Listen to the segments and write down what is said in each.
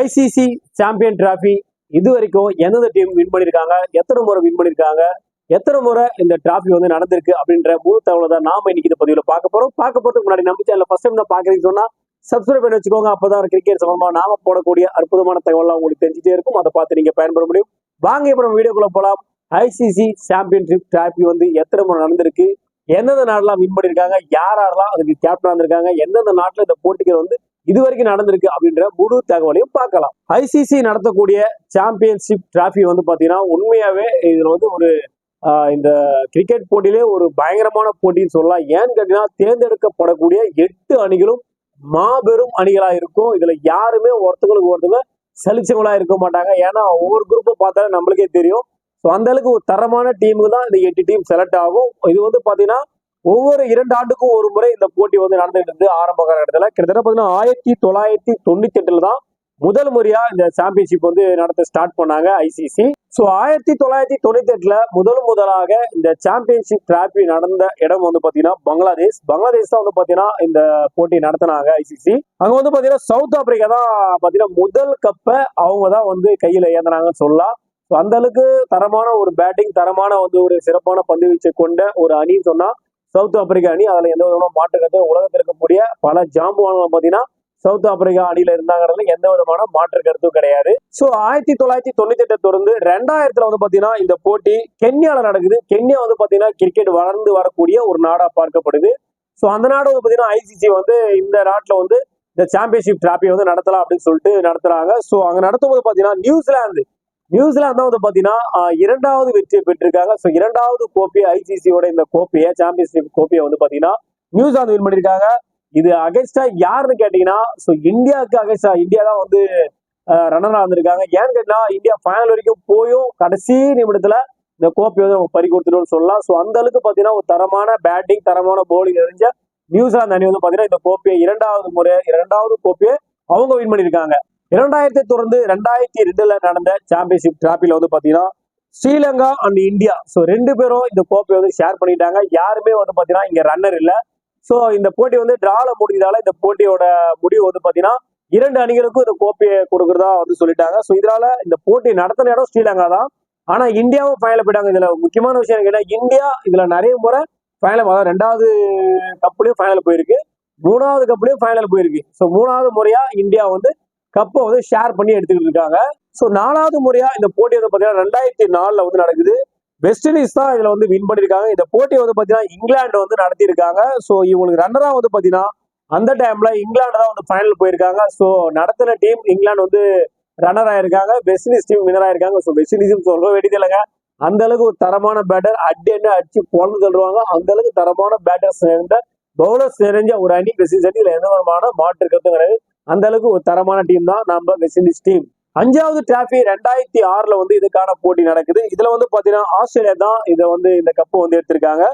ICC champion trophy இது வரைக்கும் எந்தெந்த டீம் வின் பண்ணியிருக்காங்க? எத்தனை முறை வின் பண்ணியிருக்காங்க? எத்தனை முறை இந்த டிராஃபி வந்து நடந்திருக்கு அப்படின்ற முழு தகவலை தான் நாம இன்னைக்கு இந்த பதிவில் பார்க்க போறோம். பார்க்க போறதுக்கு முன்னாடி நம்ம சேனல் ஃபர்ஸ்ட் டைம் தான் பாக்குறீங்கன்னு சொன்னால் சப்ஸ்கிரைப் பண்ணி வச்சுக்கோங்க. அப்போதான் கிரிக்கெட் சம்பந்தமாக நாம போடக்கூடிய அற்புதமான தகவலாம் உங்களுக்கு தெரிஞ்சுட்டே இருக்கும். அதை பார்த்து நீங்க பயன்பெற முடியும். வாங்க இப்போ நம்ம வீடியோக்குள்ள போலாம். ஐசிசி சாம்பியன்ஷிப் டிராஃபி வந்து எத்தனை முறை நடந்திருக்கு? எந்தெந்த நாடெல்லாம் வின் பண்ணியிருக்காங்க? யார் யாரெல்லாம் அதுக்கு கேப்டன் வந்திருக்காங்க எந்தெந்த நாட்டில் இந்த போட்டிகள் வந்து இது வரைக்கும் நடந்திருக்கு அப்படின்ற முழு தகவலையும் பார்க்கலாம். ஐசிசி நடத்தக்கூடிய சாம்பியன்ஷிப் டிராஃபி வந்து பாத்தீங்கன்னா உண்மையாவே இதுல வந்து ஒரு இந்த கிரிக்கெட் போட்டியிலே ஒரு பயங்கரமான போட்டின்னு சொல்லலாம். ஏன்னு கேட்டீங்கன்னா தேர்ந்தெடுக்கப்படக்கூடிய எட்டு அணிகளும் மாபெரும் அணிகளா இருக்கும். இதுல யாருமே ஒருத்தங்களுக்கு ஒருத்தங்க சலிச்சவங்களா இருக்க மாட்டாங்க. ஏன்னா ஒவ்வொரு குரூப்பை பார்த்தாலே நம்மளுக்கே தெரியும். ஸோ அந்த அளவுக்கு ஒரு தரமான டீமுக்கு தான் இந்த எட்டு டீம் செலக்ட் ஆகும். இது வந்து பாத்தீங்கன்னா ஒவ்வொரு இரண்டு ஆண்டுக்கும் ஒரு முறை இந்த போட்டி வந்து நடந்துட்டு இருந்து ஆரம்ப காலகட்டத்தில். கிட்டத்தட்ட பார்த்தீங்கன்னா ஆயிரத்தி தொள்ளாயிரத்தி தொண்ணூத்தி எட்டுல தான் முதல் முறையா இந்த சாம்பியன்ஷிப் வந்து நடத்த ஸ்டார்ட் பண்ணாங்க ஐசிசி ஸோ ஆயிரத்தி தொள்ளாயிரத்தி தொண்ணூத்தி எட்டுல முதல் முதலாக இந்த சாம்பியன்ஷிப் டிராபி நடந்த இடம் வந்து பாத்தீங்கன்னா பங்களாதேஷ். பங்களாதேஷ் தான் வந்து பாத்தீங்கன்னா இந்த போட்டி நடத்தினாங்க ஐசிசி அங்க வந்து பாத்தீங்கன்னா சவுத் ஆப்பிரிக்கா தான் பாத்தீங்கன்னா முதல் கப்பை அவங்க தான் வந்து கையில ஏந்தினாங்கன்னு சொல்லலாம். ஸோ அந்த அளவுக்கு தரமான ஒரு பேட்டிங் தரமான வந்து ஒரு சிறப்பான பந்து வீச்சை கொண்ட ஒரு அணின்னு சொன்னா சவுத் ஆப்பிரிக்கா அணி அதில் எந்த விதமான மாற்று கருத்து உலகத்தில் இருக்கக்கூடிய பல ஜாம்புவான்கள் பார்த்தீங்கன்னா சவுத் ஆப்பிரிக்கா அணியில இருந்தாங்கிறதுல எந்த விதமான மாற்று கருத்தும் கிடையாது. ஸோ ஆயிரத்தி தொள்ளாயிரத்தி தொண்ணூத்தி எட்டை தொடர்ந்து ரெண்டாயிரத்துல வந்து பாத்தீங்கன்னா இந்த போட்டி கென்யால நடக்குது. கென்யா வந்து பாத்தீங்கன்னா கிரிக்கெட் வளர்ந்து வரக்கூடிய ஒரு நாடா பார்க்கப்படுது. ஸோ அந்த நாடு வந்து பாத்தீங்கன்னா ஐசிசி வந்து இந்த நாட்டில் வந்து இந்த சாம்பியன்ஷிப் டிராபி வந்து நடத்தலாம் அப்படின்னு சொல்லிட்டு நடத்துறாங்க. ஸோ அங்க நடத்தும் போது பாத்தீங்கன்னா நியூசிலாந்து நியூசிலாந்து தான் வந்து பாத்தீங்கன்னா இரண்டாவது வெற்றியை பெற்றிருக்காங்க. ஸோ இரண்டாவது கோப்பையை ஐசிசியோட இந்த கோப்பையை சாம்பியன்ஷிப் கோப்பையை வந்து பாத்தீங்கன்னா நியூசிலாந்து வின் பண்ணிருக்காங்க. இது அகைன்ஸ்டா யாருன்னு கேட்டீங்கன்னா ஸோ இந்தியாவுக்கு அகைன்ஸ்டா இந்தியா தான் வந்து ரன்னரா வந்திருக்காங்க. ஏன்னு கேட்டா இந்தியா ஃபைனல் வரைக்கும் போயும் கடைசி நிமிடத்துல இந்த கோப்பையை வந்து நம்ம பறி கொடுத்துட்டோம்னு சொல்லலாம். ஸோ அந்த அளவுக்கு பாத்தீங்கன்னா ஒரு தரமான பேட்டிங் தரமான போலிங் தெரிஞ்ச நியூசிலாந்து அணி வந்து பாத்தீங்கன்னா இந்த கோப்பையை இரண்டாவது முறை இரண்டாவது கோப்பையை அவங்க வின் பண்ணியிருக்காங்க இரண்டாயிரத்தை தொடர்ந்து ரெண்டாயிரத்தி ரெண்டுல நடந்த சாம்பியன்ஷிப் டிராபில வந்து பாத்தீங்கன்னா ஸ்ரீலங்கா அண்ட் இந்தியா. ஸோ ரெண்டு பேரும் இந்த கோப்பையை வந்து ஷேர் பண்ணிட்டாங்க. யாருமே வந்து பாத்தீங்கன்னா இங்க ரன்னர் இல்ல. ஸோ இந்த போட்டி வந்து டிரால முடிஞ்சதால இந்த போட்டியோட முடிவு வந்து பாத்தீங்கன்னா இரண்டு அணிகளுக்கும் இந்த கோப்பையை கொடுக்கறதா வந்து சொல்லிட்டாங்க. ஸோ இதனால இந்த போட்டி நடத்தின இடம் ஸ்ரீலங்கா தான். ஆனா இந்தியாவும் ஃபைனல் போயிட்டாங்க. இதுல முக்கியமான விஷயம் என்ன இந்தியா இதுல நிறைய முறை ஃபைனல் அதாவது ரெண்டாவது கப்லயும் ஃபைனல் போயிருக்கு. மூணாவது கப்லயும் ஃபைனல் போயிருக்கு. ஸோ மூணாவது முறையா இந்தியா வந்து கப்பை வந்து ஷேர் பண்ணி எடுத்துக்கிட்டு இருக்காங்க. ஸோ நாலாவது முறையா இந்த போட்டி வந்து பார்த்தீங்கன்னா ரெண்டாயிரத்தி நாலில் வந்து நடக்குது. வெஸ்ட் இண்டீஸ் தான் இதில் வந்து வின் பண்ணியிருக்காங்க. இந்த போட்டி வந்து பார்த்தீங்கன்னா இங்கிலாந்து வந்து நடத்தியிருக்காங்க. ஸோ இவங்களுக்கு ரன்னராக வந்து பார்த்தீங்கன்னா அந்த டைம்ல இங்கிலாந்து தான் வந்து ஃபைனல் போயிருக்காங்க. ஸோ நடத்தின டீம் இங்கிலாந்து வந்து ரன்னர் ஆயிருக்காங்க. வெஸ்ட் இண்டீஸ் டீம் வினர் ஆயிருக்காங்க. ஸோ வெஸ்ட் இண்டீஸும் சொல்ல வேண்டியதில்லைங்க அந்த அளவுக்கு ஒரு தரமான பேட்டர் அடி என்ன அடிச்சு பொழந்து தள்ளுவாங்க. அந்த அளவுக்கு தரமான பேட்டர்ஸ் சேர்ந்த பவுலர்ஸ் நிறைஞ்ச ஒரு அணி வெஸ்ட் இண்டீஸ் அணி இதுல எந்த விதமான மாற்று கருத்தும் கிடையாது. அந்த அளவுக்கு ஒரு தரமான டீம் தான் நம்ம வெஸ்ட் இண்டீஸ் டீம் அஞ்சாவது டிராஃபி ரெண்டாயிரத்தி ஆறுல வந்து இதுக்கான போட்டி நடக்குது. இதுல வந்து பாத்தீங்கன்னா ஆஸ்திரேலியா தான் இதை வந்து இந்த கப்பு வந்து எடுத்திருக்காங்க.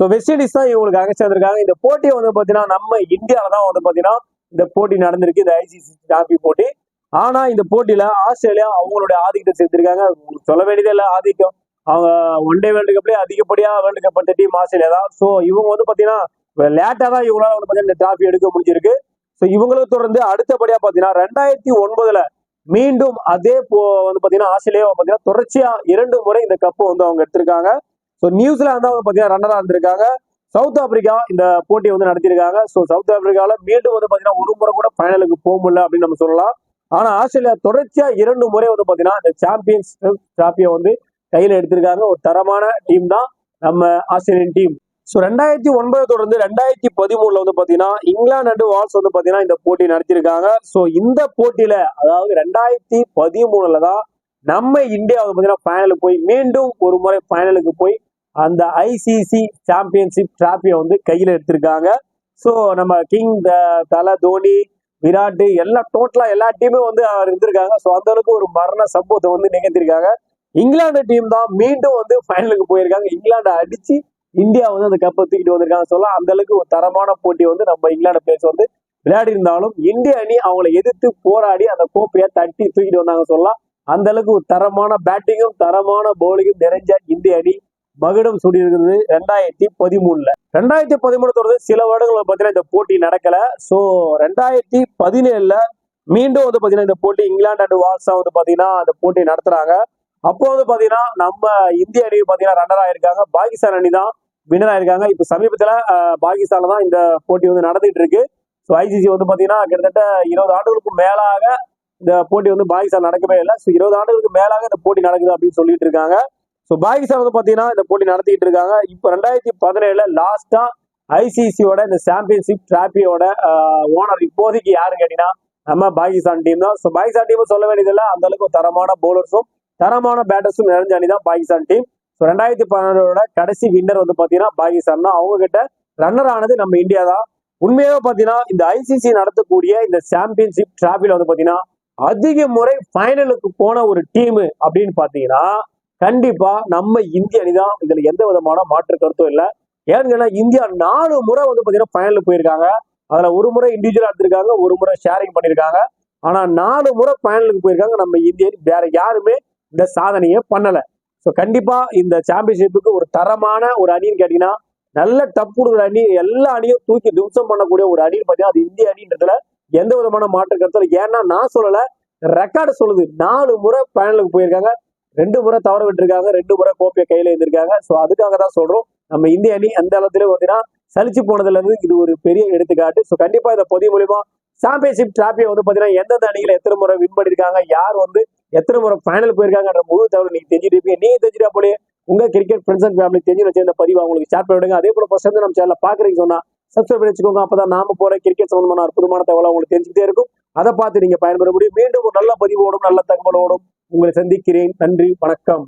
ஸோ வெஸ்ட் இண்டீஸ் தான் இவங்களுக்கு அகச்சிருக்காங்க இந்த போட்டியை வந்து பாத்தீங்கன்னா நம்ம இந்தியாவில தான் வந்து பாத்தீங்கன்னா இந்த போட்டி நடந்திருக்கு. இந்த ஐசிசி டிராஃபி போட்டி. ஆனா இந்த போட்டியில ஆஸ்திரேலியா அவங்களுடைய ஆதிக்கத்தை சேர்த்திருக்காங்க உங்களுக்கு சொல்ல வேண்டியதே இல்லை ஆதிக்கம். அவங்க ஒன் டே வேர்ல்டு கப்லேயே அதிகப்படியா வேர்ல்டு கப் பட்ட டீம் ஆஸ்திரேலியா தான். ஸோ இவங்க வந்து பாத்தீங்கன்னா லேட்டா தான் இவங்களால வந்து பாத்தீங்கன்னா இந்த டிராஃபி எடுக்க முடிஞ்சிருக்கு. ஸோ இவங்களை தொடர்ந்து அடுத்தபடியா பாத்தீங்கன்னா ரெண்டாயிரத்தி ஒன்பதுல மீண்டும் அதே போ வந்து பாத்தீங்கன்னா ஆஸ்திரேலியா பாத்தீங்கன்னா தொடர்ச்சியா இரண்டு முறை இந்த கப்பை வந்து அவங்க எடுத்திருக்காங்க. ஸோ நியூசிலாந்து அவங்க வந்து பாத்தீங்கன்னா ரன்னரா இருந்திருக்காங்க. சவுத் ஆப்பிரிக்கா இந்த போட்டியை வந்து நடத்தியிருக்காங்க. ஸோ சவுத் ஆப்பிரிக்கால மீண்டும் வந்து பாத்தீங்கன்னா ஒரு முறை கூட ஃபைனலுக்கு போக முடியல அப்படின்னு நம்ம சொல்லலாம். ஆனா ஆஸ்திரேலியா தொடர்ச்சியா இரண்டு முறை வந்து பாத்தீங்கன்னா இந்த சாம்பியன்ஸ் டிராபியை வந்து கையில எடுத்திருக்காங்க. ஒரு தரமான டீம் தான் நம்ம ஆஸ்திரேலியன் டீம் ஸோ ரெண்டாயிரத்தி ஒன்பது தொடர்ந்து ரெண்டாயிரத்தி பதிமூணுல வந்து பார்த்தீங்கன்னா இங்கிலாந்து அண்டு வால்ஸ் வந்து பார்த்தீங்கன்னா இந்த போட்டி நடத்தியிருக்காங்க. ஸோ இந்த போட்டியில அதாவது ரெண்டாயிரத்தி பதிமூணுல தான் நம்ம இந்தியா வந்து பார்த்தீங்கன்னா ஃபைனலுக்கு போய் மீண்டும் ஒரு முறை ஃபைனலுக்கு போய் அந்த ஐசிசி சாம்பியன்ஷிப் டிராஃபியை வந்து கையில் எடுத்திருக்காங்க. ஸோ நம்ம கிங் தலை தோனி விராட் எல்லாம் டோட்டலாக எல்லா டீமும் வந்து அவர் இருந்திருக்காங்க. ஸோ அந்த அளவுக்கு ஒரு மரண சம்பவத்தை வந்து நிகழ்த்திருக்காங்க இங்கிலாந்து டீம் தான் மீண்டும் வந்து ஃபைனலுக்கு போயிருக்காங்க. இங்கிலாந்தை அடிச்சு இந்தியா வந்து அந்த கப்பை தூக்கிட்டு வந்திருக்காங்க சொல்லலாம். அந்த அளவுக்கு ஒரு தரமான போட்டி வந்து நம்ம இங்கிலாந்து பிளேயர்ஸ் வந்து விளையாடி இருந்தாலும் இந்திய அணி அவங்களை எதிர்த்து போராடி அந்த கோப்பையை தட்டி தூக்கிட்டு வந்தாங்க சொல்லலாம். அந்த அளவுக்கு ஒரு தரமான பேட்டிங்கும் தரமான பவுலிங்கும் நிறைஞ்ச இந்திய அணி மகுடம் சூடியிருக்கிறது ரெண்டாயிரத்தி பதிமூணுல. ரெண்டாயிரத்தி பதிமூணு தொடர்ந்து சில வருடங்கள் பார்த்தீங்கன்னா இந்த போட்டி நடக்கல. ஸோ ரெண்டாயிரத்தி பதினேழுல மீண்டும் வந்து பாத்தீங்கன்னா இந்த போட்டி இங்கிலாந்து அண்ட் வால்ஸா வந்து பாத்தீங்கன்னா அந்த போட்டி நடத்துறாங்க. அப்போ வந்து பாத்தீங்கன்னா நம்ம இந்திய அணி பாத்தீங்கன்னா ரன்னர் ஆயிருக்காங்க. பாகிஸ்தான் அணி தான் வின்னர் ஆயிருக்காங்க. இப்ப சமீபத்துல அஹ், பாகிஸ்தான்ல தான் இந்த போட்டி வந்து நடந்துட்டு இருக்கு. ஸோ ஐசிசி வந்து பாத்தீங்கன்னா கிட்டத்தட்ட இருபது ஆண்டுகளுக்கு மேலாக இந்த போட்டி வந்து பாகிஸ்தான் நடக்கவே இல்லை. ஸோ இருபது ஆண்டுகளுக்கு மேலாக இந்த போட்டி நடக்குது அப்படின்னு சொல்லிட்டு இருக்காங்க. ஸோ பாகிஸ்தான் வந்து பாத்தீங்கன்னா இந்த போட்டி நடத்திட்டு இருக்காங்க. இப்போ ரெண்டாயிரத்தி பதினேழுல லாஸ்டா ஐசிசியோட இந்த சாம்பியன்ஷிப் டிராபியோட ஓனர் இப்போதைக்கு யாருன்னு கேட்டீங்கன்னா நம்ம பாகிஸ்தான் டீம் தான். ஸோ பாகிஸ்தான் டீம் சொல்ல வேண்டியதில்லை. அந்த அளவுக்கு தரமான பவுலர்ஸும் தரமான பேட்டர்ஸும் நிறைஞ்ச அணி தான் பாகிஸ்தான் டீம் ஸோ ரெண்டாயிரத்தி பதினேழோட கடைசி வின்னர் வந்து பார்த்தீங்கன்னா பாகிஸ்தான் தான். அவங்க கிட்ட ரன்னர் ஆனது நம்ம இந்தியா தான். உண்மையாக பார்த்தீங்கன்னா இந்த ஐசிசி நடத்தக்கூடிய இந்த சாம்பியன்ஷிப் டிராபில வந்து பார்த்தீங்கன்னா அதிக முறை ஃபைனலுக்கு போன ஒரு டீமு அப்படின்னு பார்த்தீங்கன்னா கண்டிப்பா நம்ம இந்திய அணி தான் இதுல எந்த விதமான மாற்று கருத்தும் இல்லை. ஏன்னு இந்தியா நாலு முறை வந்து பார்த்தீங்கன்னா ஃபைனலுக்கு போயிருக்காங்க. அதுல ஒரு முறை இண்டிவிஜுவலா எடுத்திருக்காங்க ஒரு முறை ஷேரிங் பண்ணியிருக்காங்க ஆனா நாலு முறை ஃபைனலுக்கு போயிருக்காங்க நம்ம இந்திய வேற யாருமே இந்த சாதனையை பண்ணலை. ஸோ கண்டிப்பா இந்த சாம்பியன்ஷிப்புக்கு ஒரு தரமான ஒரு அணின்னு கேட்டீங்கன்னா நல்ல டப் கொடுக்குற அணி எல்லா அணியும் தூக்கி தும்சம் பண்ணக்கூடிய ஒரு அணின்னு பார்த்தீங்கன்னா அது இந்திய அணின்றதுல எந்த விதமான மாற்று கருத்தும் ஏன்னா நான் சொல்லல ரெக்கார்டு சொல்லுது. நாலு முறை ஃபைனலுக்கு போயிருக்காங்க. ரெண்டு முறை தவற விட்டுருக்காங்க. ரெண்டு முறை கோப்பையை கையில எழுந்திருக்காங்க ஸோ அதுக்காக தான் சொல்றோம். நம்ம இந்திய அணி அந்த அளவுலேயே பார்த்தீங்கன்னா சலிச்சு போனதுல இருந்து இது ஒரு பெரிய எடுத்துக்காட்டு. ஸோ கண்டிப்பா இந்த பொதி மூலியமா சாம்பியன்ஷிப் டிராஃபியை வந்து பார்த்தீங்கன்னா எந்தெந்த அணிகளை எத்தனை முறை வின் பண்ணியிருக்காங்க யார் வந்து எத்தனை முறை ஃபைனல் போயிருக்காங்கன்ற முழு தகவல் நீங்கள் தெரிஞ்சுட்டு இருப்பீங்க. நீங்க தெரிஞ்சுட்டா போலே உங்கள் கிரிக்கெட் ஃப்ரெண்ட்ஸ் அண்ட் ஃபேமிலி தெரிஞ்சு வச்சு இந்த பதிவு அவங்களுக்கு ஷேர் பண்ணி விடுங்க. அதே போல ஃபர்ஸ்ட் வந்து நம்ம சேனலில் பார்க்குறீங்க சொன்னா சப்ஸ்கிரைப் பண்ணி வச்சுக்கோங்க. அப்பதான் நாம போகிற கிரிக்கெட் சம்பந்தமான அற்புதமான தகவல் உங்களுக்கு தெரிஞ்சுக்கிட்டே இருக்கும். அதை பார்த்து நீங்கள் பயன்பெற முடியும். மீண்டும் ஒரு நல்ல பதிவோடும் நல்ல தகவலோடும் உங்களை சந்திக்கிறேன். நன்றி வணக்கம்.